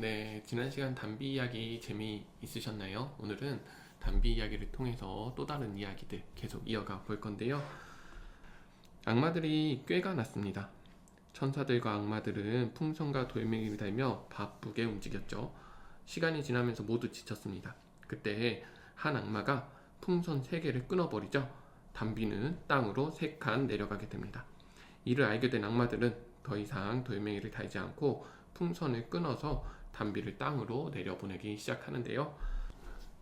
네, 지난 시간 담비 이야기 재미 있으셨나요? 오늘은 담비 이야기를 통해서 또 다른 이야기들 계속 이어가 볼 건데요. 악마들이 꾀가 났습니다. 천사들과 악마들은 풍선과 돌멩이를 달며 바쁘게 움직였죠. 시간이 지나면서 모두 지쳤습니다. 그때 한 악마가 풍선 세 개를 끊어버리죠. 담비는 땅으로 세 칸 내려가게 됩니다. 이를 알게 된 악마들은 더 이상 돌멩이를 달지 않고 풍선을 끊어서 담비를 땅으로 내려보내기 시작하는데요.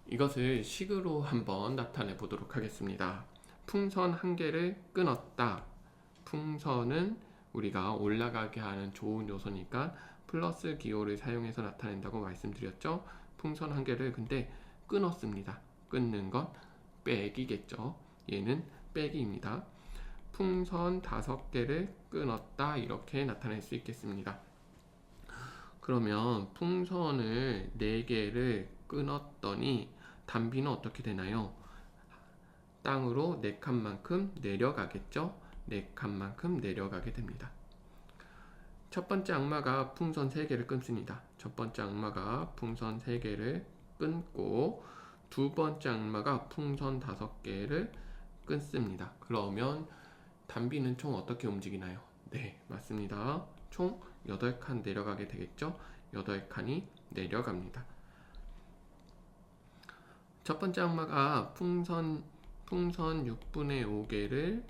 이것을 식으로 한번 나타내 보도록 하겠습니다. 풍선 한 개를 끊었다. 풍선은 우리가 올라가게 하는 좋은 요소니까 플러스 기호를 사용해서 나타낸다고 말씀드렸죠. 풍선 한 개를 근데 끊었습니다. 끊는 건 빼기겠죠. 얘는 빼기입니다. 풍선 다섯 개를 끊었다 이렇게 나타낼 수 있겠습니다. 그러면 풍선을 네 개를 끊었더니 담비는 어떻게 되나요? 땅으로 네 칸만큼 내려가겠죠? 네 칸만큼 내려가게 됩니다. 첫 번째 악마가 풍선 세 개를 끊습니다. 첫 번째 악마가 풍선 세 개를 끊고 두 번째 악마가 풍선 다섯 개를 끊습니다. 그러면 담비는 총 어떻게 움직이나요? 네, 맞습니다. 총 8칸 내려가게 되겠죠? 8칸이 내려갑니다. 첫 번째 악마가 풍선 풍선 6분의 5개를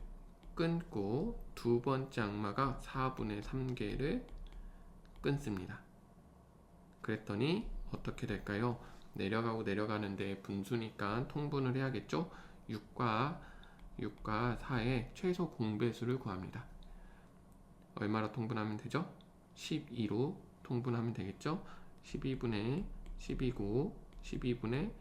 끊고 두 번째 악마가 4분의 3개를 끊습니다. 그랬더니 어떻게 될까요? 내려가고 내려가는데 분수니까 통분을 해야겠죠? 6과 6과 4의 최소 공배수를 구합니다. 얼마로 통분하면 되죠? 12로 통분하면 되겠죠? 12분의 12고 12분의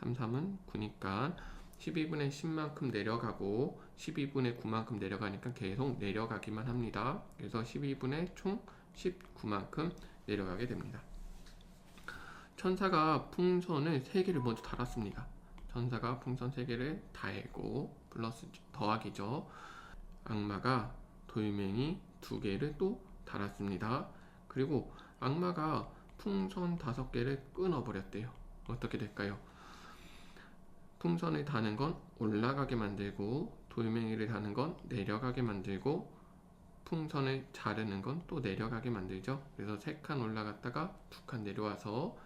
33은 9니까 12분의 10만큼 내려가고 12분의 9만큼 내려가니까 계속 내려가기만 합니다. 그래서 12분의 총 19만큼 내려가게 됩니다. 천사가 풍선을 3개를 먼저 달았습니다. 천사가 풍선 3개를 달고 플러스 더하기죠. 악마가 돌멩이 2개를 또 달았습니다. 그리고 악마가 풍선 5개를 끊어버렸대요. 어떻게 될까요? 풍선을 다는 건 올라가게 만들고 돌멩이를 다는 건 내려가게 만들고 풍선을 자르는 건 또 내려가게 만들죠. 그래서 3칸 올라갔다가 2칸 내려와서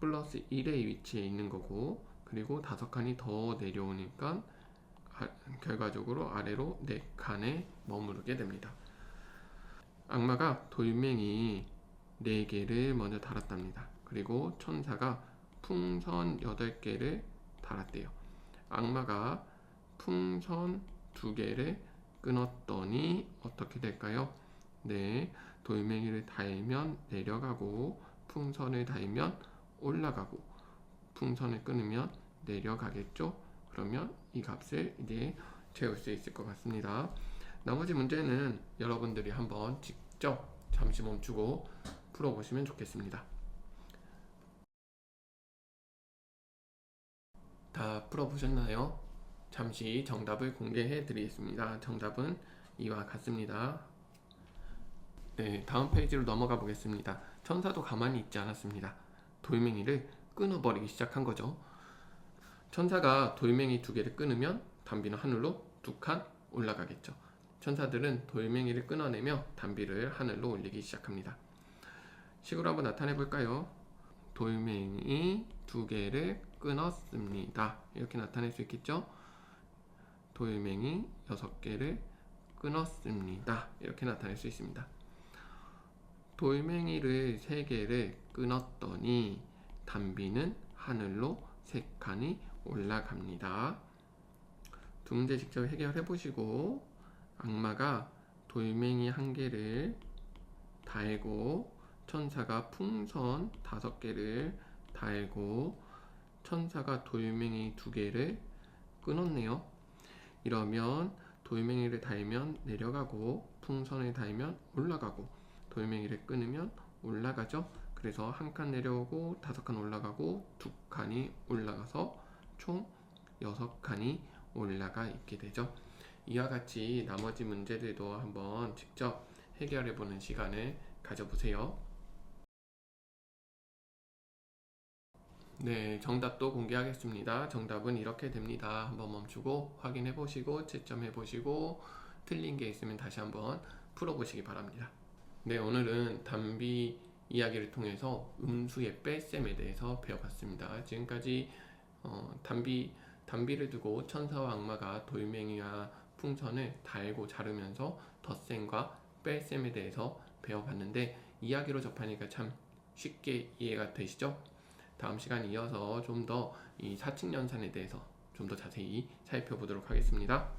플러스 1의 위치에 있는 거고 그리고 5칸이 더 내려오니까 아, 결과적으로 아래로 4칸에 머무르게 됩니다. 악마가 돌멩이 4개를 먼저 달았답니다. 그리고 천사가 풍선 8개를 달았대요. 악마가 풍선 2개를 끊었더니 어떻게 될까요? 네, 돌멩이를 달면 내려가고 풍선을 달면 올라가고 풍선을 끊으면 내려가겠죠? 그러면 이 값을 이제 채울 수 있을 것 같습니다. 나머지 문제는 여러분들이 한번 직접 잠시 멈추고 풀어보시면 좋겠습니다. 다 풀어보셨나요? 잠시 정답을 공개해 드리겠습니다. 정답은 이와 같습니다. 네, 다음 페이지로 넘어가 보겠습니다. 천사도 가만히 있지 않았습니다. 돌멩이를 끊어버리기 시작한 거죠. 천사가 돌멩이 두 개를 끊으면 담비는 하늘로 두 칸 올라가겠죠. 천사들은 돌멩이를 끊어내며 담비를 하늘로 올리기 시작합니다. 식으로 한번 나타내 볼까요? 돌멩이 두 개를 끊었습니다. 이렇게 나타낼 수 있겠죠? 돌멩이 여섯 개를 끊었습니다. 이렇게 나타낼 수 있습니다. 돌멩이를 세 개를 끊었더니 담비는 하늘로 세 칸이 올라갑니다. 두 문제 직접 해결해 보시고 악마가 돌멩이 한 개를 달고 천사가 풍선 다섯 개를 달고 천사가 돌멩이 두 개를 끊었네요. 이러면 돌멩이를 달면 내려가고 풍선을 달면 올라가고 돌멩이를 끊으면 올라가죠. 그래서 한 칸 내려오고 다섯 칸 올라가고 두 칸이 올라가서 총 여섯 칸이 올라가 있게 되죠. 이와 같이 나머지 문제들도 한번 직접 해결해 보는 시간을 가져보세요. 네, 정답도 공개하겠습니다. 정답은 이렇게 됩니다. 한번 멈추고 확인해 보시고 채점해 보시고 틀린 게 있으면 다시 한번 풀어 보시기 바랍니다. 네, 오늘은 담비 이야기를 통해서 음수의 뺄셈에 대해서 배워봤습니다. 지금까지 어, 담비 담비를 두고 천사와 악마가 돌멩이와 풍선을 달고 자르면서 덧셈과 뺄셈에 대해서 배워봤는데 이야기로 접하니까 참 쉽게 이해가 되시죠? 다음 시간 이어서 좀 더 이 사칙연산에 대해서 좀 더 자세히 살펴보도록 하겠습니다.